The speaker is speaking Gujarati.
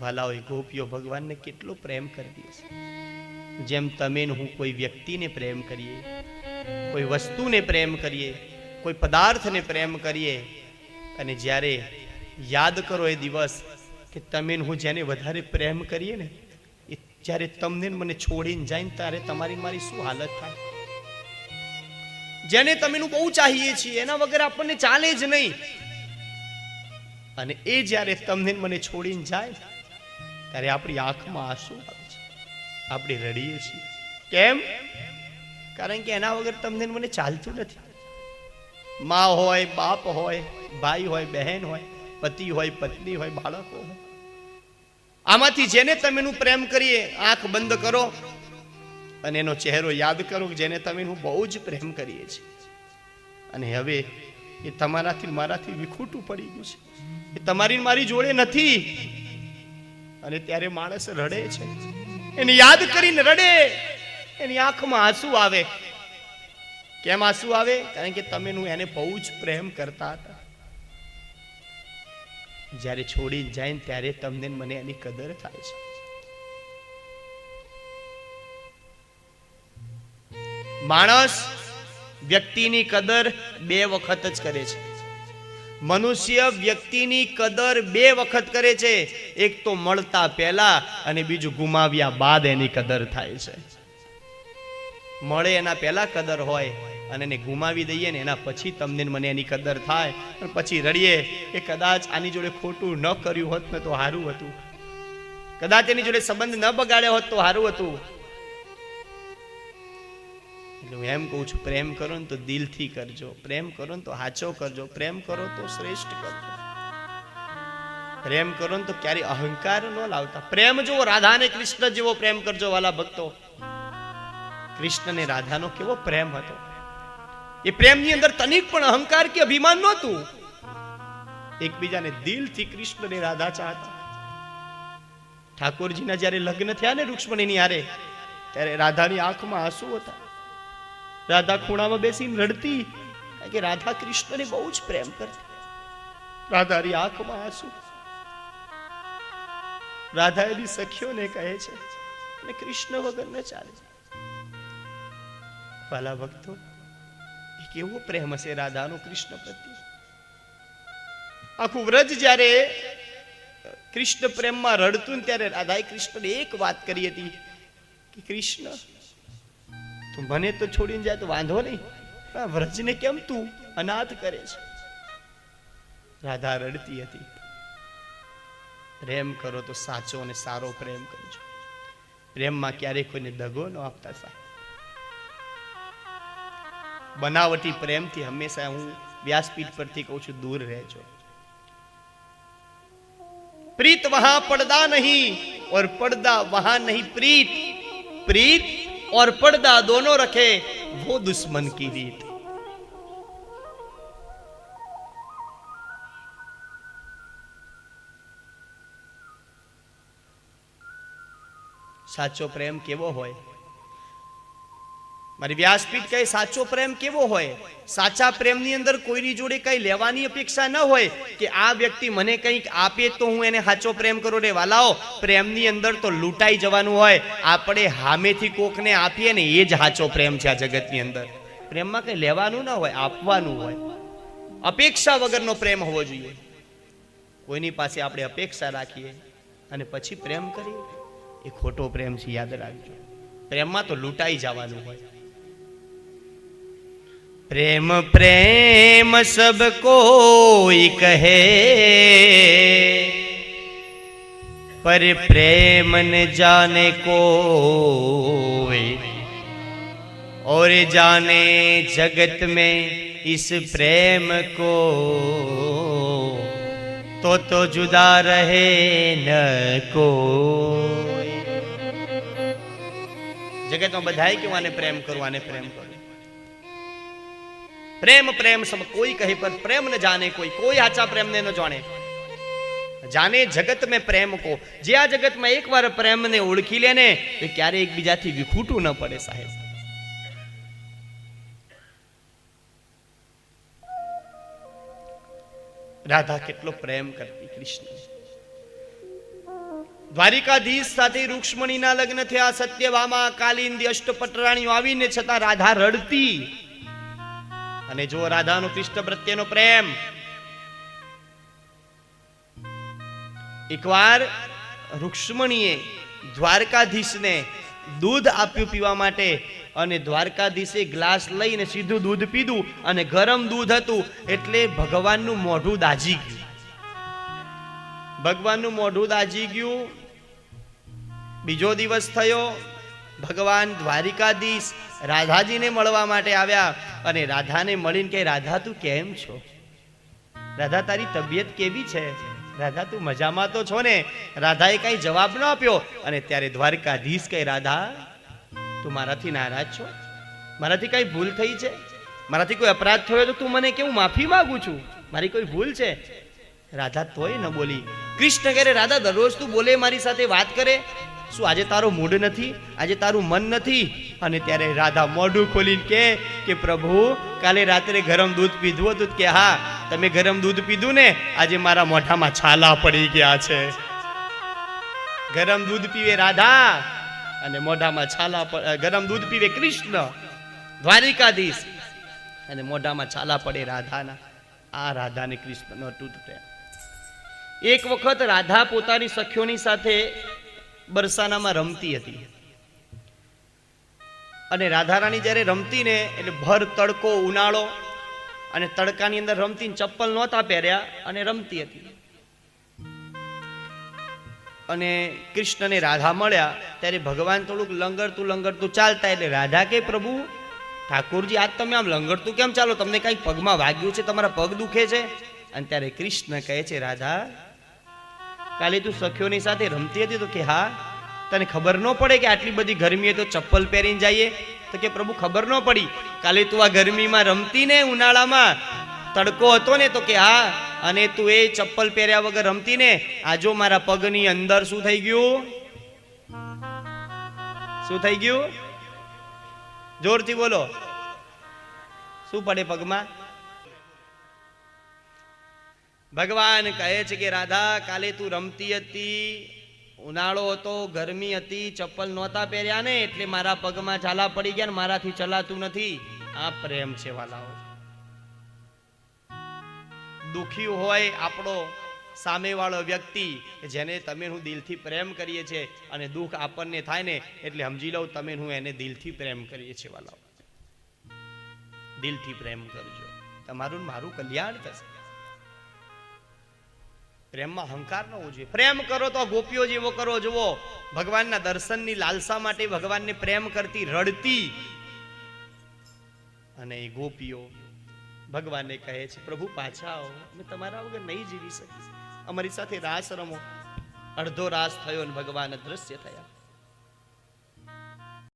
વાલા હોય ગોપીઓ ભગવાનને કેટલો પ્રેમ કરી દે છે. જેમ તમે હું કોઈ વ્યક્તિને પ્રેમ કરીએ, કોઈ વસ્તુને પ્રેમ કરીએ, કોઈ પદાર્થને પ્રેમ કરીએ, અને જ્યારે યાદ કરો એ દિવસ કે તમે હું જેને વધારે પ્રેમ કરીએ ને, એ જ્યારે તમને મને છોડીને જાય ને ત્યારે તમારી મારી શું હાલત થાય? જેને તમે બહુ ચાહીએ છીએ, એના વગર આપણને ચાલે જ નહીં. અને એ જ્યારે તમને મને છોડીને જાય ત્યારે આપણી આંખમાં આંસુ આવે છે. આપણે રડીએ છીએ. કેમ? કારણ કે એના વગર તમને મને ચાલતું નથી. મા હોય, બાપ હોય, ભાઈ હોય, બહેન હોય, પતિ હોય, પત્ની હોય, બાળકો હોય. આમાંથી જેને તમે એનું પ્રેમ કરીએ, આંખ બંધ કરો અને એનો ચહેરો યાદ કરો જેને તમે હું બહુ જ પ્રેમ કરીએ છીએ. અને હવે એ તમારાથી મારાથી વિખૂટું પડી ગયું છે. એ તમારી મારી જોડે નથી. અને ત્યારે માણસ રડે છે. એને યાદ કરીને રડે. એની આંખમાં આંસુ આવે. કેમ આંસુ આવે? કારણ કે તમે હું એને બહુ જ પ્રેમ કરતા હતા. જ્યારે છોડીને જાય ત્યારે તમને મને એની કદર થાય છે. માણસ વ્યક્તિની કદર બે વખત જ કરે છે. મનુષ્ય વ્યક્તિની કદર બે વખત કરે છે. એક તો મળતા પહેલા અને બીજું ગુમાવ્યા બાદ એની કદર થાય છે. મળે એના પહેલા કદર હોય અને એને ગુમાવી દઈએ ને એના પછી તમને મને એની કદર થાય. પછી રડીએ કે કદાચ આની જોડે ખોટું ન કર્યું હોત ને તો સારું હતું. કદાચ એની જોડે સંબંધ ન બગાડ્યો હોત તો સારું હતું. એટલે હું એમ કહું છું, પ્રેમ કરો ને તો દિલથી કરજો. પ્રેમ કરો ને તો હાચો કરજો. પ્રેમ કરો તો શ્રેષ્ઠ કરજો. પ્રેમ કરો ને તો ક્યારેય અહંકાર ન લાવતા. પ્રેમ જુઓ રાધા ને કૃષ્ણ જેવો પ્રેમ કરજો વાલા ભક્તો. કૃષ્ણ ને રાધાનો કેવો પ્રેમ હતો. એ પ્રેમની અંદર તનિક પણ અહંકાર કે અભિમાન નહોતું. એકબીજાને દિલથી કૃષ્ણ ને રાધા ચાહતા. ઠાકોરજીના જ્યારે લગ્ન થયા ને રૂક્ષ્મણીની આરે ત્યારે રાધાની આંખમાં આંસુ હતા. રાધા ખૂણામાં બેસીને રડતી. કે રાધા કૃષ્ણને બહુ જ પ્રેમ કરતી. રાધારી આંખમાં આંસુ. રાધા એની સખીઓને કહે છે, અને કૃષ્ણ વગર ન ચાલે. વાલા ભક્તો એ કેવો પ્રેમ હશે રાધાનો કૃષ્ણ પ્રત્યે. આખું વ્રજ જ્યારે કૃષ્ણ પ્રેમમાં રડતું ત્યારે રાધાએ કૃષ્ણને એક વાત કરી હતી કે, કૃષ્ણ તું મને તો છોડીને જાય તો વાંધો નહીં. વ્રજને કેમ તું અનાથ કરે છે? રાધા રડતી હતી. પ્રેમ કરો તો સાચો અને સારો પ્રેમ કરજો. પ્રેમમાં ક્યારેય કોઈને દગો ન આપતા સાહેબ. બનાવટી પ્રેમથી હંમેશા હું વ્યાસપીઠ પરથી કહું છું, દૂર રહેજો. પ્રીત વહા પડદા નહીં ઓર પડદા વહા નહીં પ્રીત. પ્રીત और पर्दा दोनों रखे वो दुश्मन की रीत સાચો પ્રેમ કેવો હોય મારી વ્યાસપીઠ કહે, સાચો પ્રેમ કેવો હોય? સાચા પ્રેમની અંદર કોઈની જોડે કઈ લેવાની અપેક્ષા ન હોય કે આ વ્યક્તિ મને કંઈક આપે તો હું એને સાચો પ્રેમ કરું? રે વાલાઓ, પ્રેમની અંદર તો લૂંટાઈ જવાનું હોય. આપણે હામેથી કોકને આપીએ ને એ જ સાચો પ્રેમ છે આ જગતની અંદર. પ્રેમમાં કંઈ લેવાનું ના હોય, આપવાનું હોય. અપેક્ષા વગરનો પ્રેમ હોવો જોઈએ. કોઈની પાસે આપણે અપેક્ષા રાખીએ અને પછી પ્રેમ કરીએ. એ ખોટો પ્રેમ છે, યાદ રાખજો. પ્રેમમાં તો લૂંટાઈ જવાનું હોય. प्रेम प्रेम सब कोई कहे। पर प्रेम न जाने को और जाने जगत में इस प्रेम को। तो तो जुदा रहे न को जगत में बधाई क्यों आने प्रेम करो आने प्रेम करो। પ્રેમ પ્રેમ સમ કોઈ કહે પર પ્રેમ ન જાને કોઈ. કોઈ આચા પ્રેમને ન જાણે. જાને જગત મેં પ્રેમ કો. જે આ જગતમાં એકવાર પ્રેમને ઓળખી લે ને, તો ક્યારે એકબીજાથી વિખૂટું ન પડે સાહેબ. રાધા, કેટલો પ્રેમ કરતી કૃષ્ણ દ્વારિકાધીશ સાથે રૂક્ષ્મણીના લગ્ન થયા. સત્યભામા, કાલિંદી, અષ્ટપટરાણીઓ આવીને છતાં રાધા રડતી અને જો રાધાનો કૃષ્ણ પ્રત્યેનો પ્રેમ. એકવાર રુક્ષ્મણીએ દ્વારકાધીશને દૂધ આપ્યું પીવા માટે અને દ્વારકાધીશે ગ્લાસ લઈને સીધું દૂધ પીધું અને ગરમ દૂધ હતું એટલે ભગવાનનું મોઢું દાજી ગયું. ભગવાનનું મોઢું દાજી ગયું. બીજો દિવસ થયો. ભગવાન દ્વારિકાધીશ રાધાજીને મળવા માટે આવ્યા અને રાધાને મળીને કે રાધા, તું કેમ છો? રાધા, તારી તબિયત કેવી છે? રાધા, તું મજામાં તો છો ને? રાધાએ કઈ જવાબ ન આપ્યો. અને ત્યારે દ્વારકાધીશ કહે, રાધા, તું મારાથી નારાજ છો? મારાથી કઈ ભૂલ થઈ છે? મારાથી કોઈ અપરાધ થયો તો તું મને કેવું માફી માંગુ છું? મારી કોઈ ભૂલ છે? રાધા તોય ન બોલી. કૃષ્ણ કહે રાધા, દરરોજ તું બોલે, મારી સાથે વાત કરે? શું આજે તારો મૂડ નથી? આજે તારું મન નથી? અને ત્યારે રાધા મોઢું ખોલીને કહે કે પ્રભુ, કાલે રાત્રે ગરમ દૂધ પીધું હતું કે હા, તમે ગરમ દૂધ પીધું ને, આજે મારા મોઢામાં છાલા પડી ગયા છે. ગરમ દૂધ પીવે રાધા અને મોઢામાં છાલા ગરમ દૂધ પીવે કૃષ્ણ, દ્વારિકાધીશ. અને મોઢામાં છાલા પડે રાધાના. આ રાધા અને કૃષ્ણનો તૂટ એક વખત રાધા પોતાની સખીઓની સાથે બરસાનામાં રમતી હતી. અને રાધારાણી જ્યારે રમતી ને એટલે ભર, તડકો, ઉનાળો અને તડકાની અંદર રમતી ચપ્પલ નહોતા પહેર્યા અને રમતી હતી. અને કૃષ્ણને રાધા મળ્યા ત્યારે ભગવાન થોડુંક લંગરતું લંગરતું ચાલતા એટલે રાધા કે, પ્રભુ, ઠાકોરજી, આજ તમે આમ લંગરતું કેમ ચાલો? તમને કઈ પગમાં વાગ્યું છે? તમારા પગ દુખે છે? અને ત્યારે કૃષ્ણ કહે છે, રાધા કાલે તું સખીઓની સાથે રમતી હતી તો કે, હા, તને ખબર ન પડે કે આટલી બધી ગરમી તો ચપ્પલ પહેરીને જઈએ? તો કે, પ્રભુ, ખબર ન પડી. કાલે તું આ ગરમીમાં રમતી ને ઉનાળામાં તડકો હતો ને તો કે, હા, અને તું એ ચપ્પલ પહેર્યા વગર રમતી ને આજો મારા પગની અંદર શું થઈ ગયું? શું થઈ ગયું? જોરથી બોલો. શું પડે પગમાં? ભગવાન કહે છે કે, રાધા, કાલે તું રમતી હતી, ઉનાળો હતો, ગરમી હતી, ચપ્પલ નહોતા પહેર્યા ને, એટલે મારા પગમાં ઝાલા પડી ગયા ને, મારાથી ચલાતું નથી. આ પ્રેમ છે વાલાઓ. દુખી હોય આપણો સામેવાળો વ્યક્તિ, જેને તમે હું દિલથી પ્રેમ કરીએ છીએ અને દુઃખ આપણને થાય ને, એટલે સમજી લઉં, તમે હું એને દિલથી પ્રેમ કરીએ છીએ વાલાઓ. દિલથી પ્રેમ કરજો. તમારું મારું કલ્યાણ થશે. પ્રેમમાં અહંકાર ન હોવો જોઈએ. પ્રેમ કરો તો ગોપીઓ જેવો કરો, જુઓ. ભગવાનના દર્શનની લાલસા માટે ભગવાનને પ્રેમ કરતી રડતી. અને એ ગોપીઓ ભગવાનને કહે છે, પ્રભુ, પાછા આવો. અમે તમારા વગર નહીં જીવી શકીશ અમારી સાથે રાસ રમો. અડધો રાસ થયો અને ભગવાન અદ્રશ્ય થયા.